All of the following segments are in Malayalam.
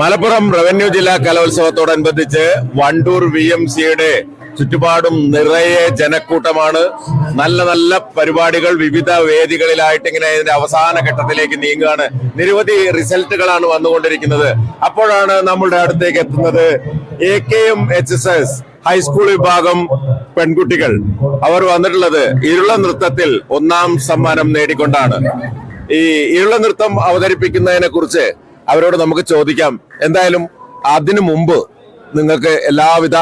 മലപ്പുറം റവന്യൂ ജില്ലാ കലോത്സവത്തോടനുബന്ധിച്ച് വണ്ടൂർ വി എം സിയുടെ ചുറ്റുപാടും നിറയെ ജനക്കൂട്ടമാണ്. നല്ല നല്ല പരിപാടികൾ വിവിധ വേദികളിലായിട്ട് ഇങ്ങനെ ഇതിന്റെ അവസാന ഘട്ടത്തിലേക്ക് നീങ്ങുകയാണ്. നിരവധി റിസൾട്ടുകളാണ് വന്നുകൊണ്ടിരിക്കുന്നത്. അപ്പോഴാണ് നമ്മളുടെ അടുത്തേക്ക് എത്തുന്നത് A K M H S S high school വിഭാഗം പെൺകുട്ടികൾ. അവർ വന്നിട്ടുള്ളത് ഇരുള നൃത്തത്തിൽ ഒന്നാം സമ്മാനം നേടിക്കൊണ്ടാണ്. ഈ ഇരുള നൃത്തം അവതരിപ്പിക്കുന്നതിനെ കുറിച്ച് അവരോട് നമുക്ക് ചോദിക്കാം. എന്തായാലും അതിനു മുമ്പ് നിങ്ങൾക്ക് എല്ലാവിധ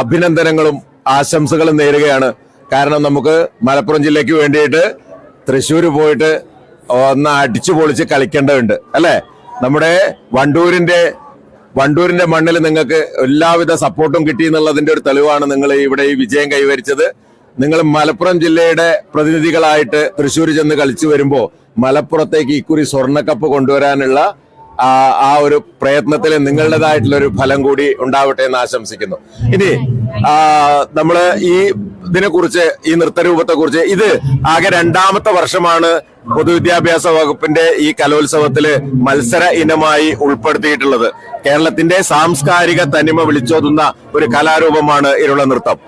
അഭിനന്ദനങ്ങളും ആശംസകളും നേരുകയാണ്. കാരണം നമുക്ക് മലപ്പുറം ജില്ലയ്ക്ക് വേണ്ടിയിട്ട് തൃശ്ശൂർ പോയിട്ട് ഒന്ന് അടിച്ചു പൊളിച്ച് കളിക്കേണ്ടതുണ്ട് അല്ലേ? നമ്മുടെ വണ്ടൂരിന്റെ വണ്ടൂരിന്റെ മണ്ണിൽ നിങ്ങൾക്ക് എല്ലാവിധ സപ്പോർട്ടും കിട്ടി എന്നുള്ളതിന്റെ ഒരു തെളിവാണ് നിങ്ങൾ ഇവിടെ ഈ വിജയം കൈവരിച്ചത്. നിങ്ങൾ മലപ്പുറം ജില്ലയുടെ പ്രതിനിധികളായിട്ട് തൃശ്ശൂർ ചെന്ന് കളിച്ചു വരുമ്പോൾ മലപ്പുറത്തേക്ക് ഇക്കുറി സ്വർണക്കപ്പ് കൊണ്ടുവരാനുള്ള ആ ഒരു പ്രയത്നത്തിൽ നിങ്ങളുടേതായിട്ടുള്ള ഒരു ഫലം കൂടി ഉണ്ടാവട്ടെ എന്ന് ആശംസിക്കുന്നു. ഇനി നമ്മൾ ഈ ഇതിനെ കുറിച്ച് ഈ നൃത്തരൂപത്തെ കുറിച്ച് ഇത് ആകെ രണ്ടാമത്തെ വർഷമാണ് പൊതുവിദ്യാഭ്യാസ വകുപ്പിന്റെ ഈ കലോത്സവത്തിൽ മത്സര ഇനമായി ഉൾപ്പെടുത്തിയിട്ടുള്ളത്. കേരളത്തിന്റെ സാംസ്കാരിക തനിമ വിളിച്ചോതുന്ന ഒരു കലാരൂപമാണ് ഇരുള നൃത്തം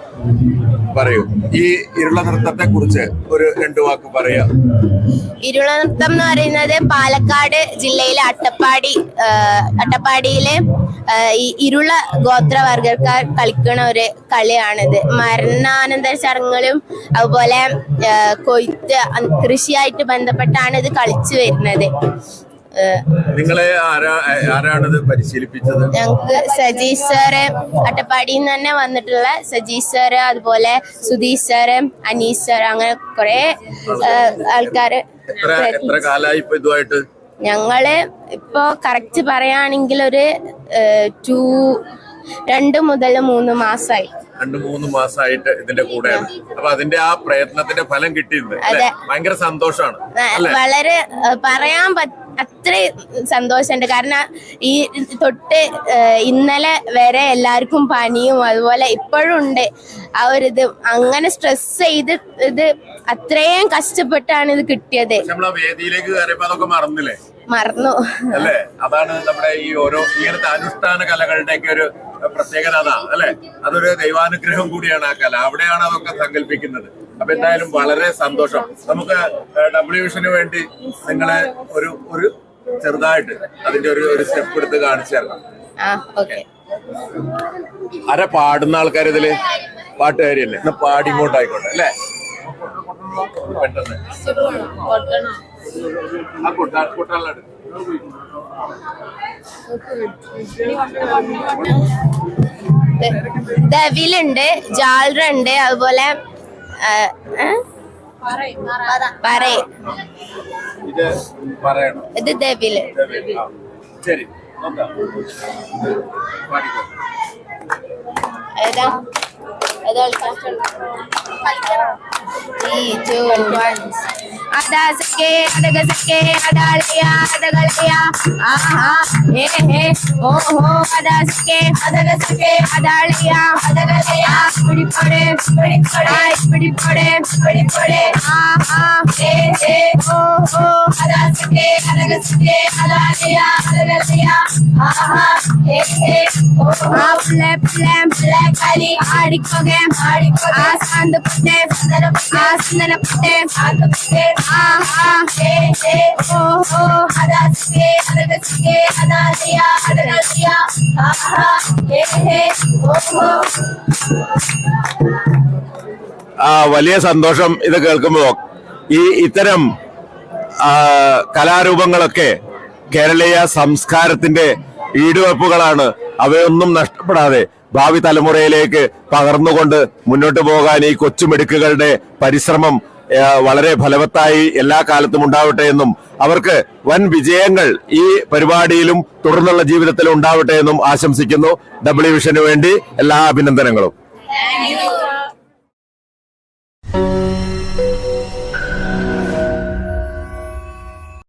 പറയൂ. ഈ ഇരുള നൃത്തത്തെ കുറിച്ച് ഒരു രണ്ടു വാക്ക് പറയാം. ഇരുള നൃത്തം എന്ന് പറയുന്നത് പാലക്കാട് ജില്ലയിലെ അട്ടപ്പാടി അട്ടപ്പാടിയിലെ ഇരുള ഗോത്രവർഗക്കാർ കളിക്കുന്ന ഒരു കളിയാണിത്. മരണാനന്തര ചടങ്ങുകളും അതുപോലെ കൊയ്ത്ത് കൃഷിയായിട്ട് ബന്ധപ്പെട്ടാണ് ഇത് കളിച്ചു വരുന്നത്. നിങ്ങളെ ആരാ ആരാണിത് പരിശീലിപ്പിച്ചത്? ഞങ്ങൾക്ക് സജീഷ് സാറ് അട്ടപ്പാടിയിൽ നിന്ന് തന്നെ വന്നിട്ടുള്ള സജീഷ് സാറ് അതുപോലെ സുധീഷ് സാറ് അനീഷ് സാറ് അങ്ങനെ കുറെ ആൾക്കാർ എത്ര കാലായി ഇപ്പൊ ഇതുമായിട്ട് ഞങ്ങൾ ഇപ്പോ കറക്റ്റ് പറയാണെങ്കിൽ ഒരു ടു രണ്ട് മുതൽ മൂന്ന് മാസമായി രണ്ടു മൂന്ന് മാസമായിട്ട് ഇതിന്റെ കൂടെയാണ്. അപ്പൊ അതിന്റെ ആ പ്രയത്നത്തിന്റെ ഫലം കിട്ടിയിട്ടുണ്ട്. ഭയങ്കര സന്തോഷമാണ് വളരെ പറയാൻ പറ്റ അത്രയും സന്തോഷമുണ്ട്. കാരണം ഈ തൊട്ട് ഇന്നലെ വരെ എല്ലാവർക്കും പനിയും അതുപോലെ ഇപ്പോഴും ഉണ്ട്. ആ ഒരു ഇത് അങ്ങനെ സ്ട്രെസ് ചെയ്ത് ഇത് അത്രയും കഷ്ടപ്പെട്ടാണ് ഇത് കിട്ടിയത്. വേദിയിലേക്ക് കയറിയപ്പോ അതൊക്കെ മറന്നില്ലേ? മറന്നു. അല്ലേ? അതാണ് നമ്മുടെ ഈ ഓരോ ഇങ്ങനത്തെ അനുഷ്ഠാന കലകളുടെ ഒക്കെ ഒരു പ്രത്യേകത അതാ അല്ലെ? അതൊരു ദൈവാനുഗ്രഹം കൂടിയാണ് ആ കല. അവിടെയാണ് അതൊക്കെ സങ്കല്പിക്കുന്നത്. അപ്പൊ എന്തായാലും വളരെ സന്തോഷം. നമുക്ക് ഡബ്ല്യു വിഷന് വേണ്ടി നിങ്ങളെ ഒരു ഒരു ചെറുതായിട്ട് അതിന്റെ ഒരു ഒരു സ്റ്റെപ്പ് എടുത്ത് കാണിച്ചു തരണം. ആരാ പാടുന്ന ആൾക്കാർ ഇതിൽ പാട്ടുകാരിയല്ലേ? എന്നാ പാടി ഇങ്ങോട്ടായിക്കോട്ടെ അല്ലേ? പെട്ടെന്ന്. ആ കുട്ടാ ദവിലുണ്ട് ജാൾറ ഉണ്ട് അതുപോലെ ദേവിൽ ഏ? പറയ് ഇത് പറയണം ഇത് ദവിൽ ആ, अदा सके अदग सके अदालया अदगलया आहा, हे हे ओ हो अदा सके अदग सके अदालया अदगलया पुड़ी पड़े पुड़ी पड़े पुड़ी पड़े पुड़ी पड़े। आहा, हे हे ओ हो अदा सके अदग सके अदालया अदगलया आहा അടക സഖേ അടാളിയ അടകളിയ ആഹാ ഹേ ഹേ ഓ ഹോ പ്ലേ പ്ലേ പ്ലേ കളി ആടിക്കോകെ ആടിക്കോകെ ആസാന്ത പുട്ടെ. ആസന്ദന പുട്ടെ ആസന്ദ ആഹാ ഹേ ഹേ ഓ ഹോ അദാസികെ അദഗസികെ അദാലിയ അദഗലിയ ആഹാ ഹേ हे ഓ ओ ആ വലിയ സന്തോഷം ഇത് കേൾക്കുമ്പോൾ ഈ ഇത്തരം കലാരൂപങ്ങളൊക്കെ കേരളീയ സംസ്കാരത്തിന്റെ ഈടുവെപ്പുകളാണ് അവയൊന്നും നഷ്ടപ്പെടാതെ ഭാവി തലമുറയിലേക്ക് പകർന്നുകൊണ്ട് മുന്നോട്ട് പോകാൻ ഈ കൊച്ചുമിടുക്കുകളുടെ പരിശ്രമം വളരെ ഫലവത്തായി എല്ലാ കാലത്തും ഉണ്ടാവട്ടെ എന്നും അവർക്ക് വൻ വിജയങ്ങൾ ഈ പരിപാടിയിലും തുടർന്നുള്ള ജീവിതത്തിലും ഉണ്ടാവട്ടെ എന്നും ആശംസിക്കുന്നു. ഡബ്ല്യു വേണ്ടി എല്ലാ അഭിനന്ദനങ്ങളും.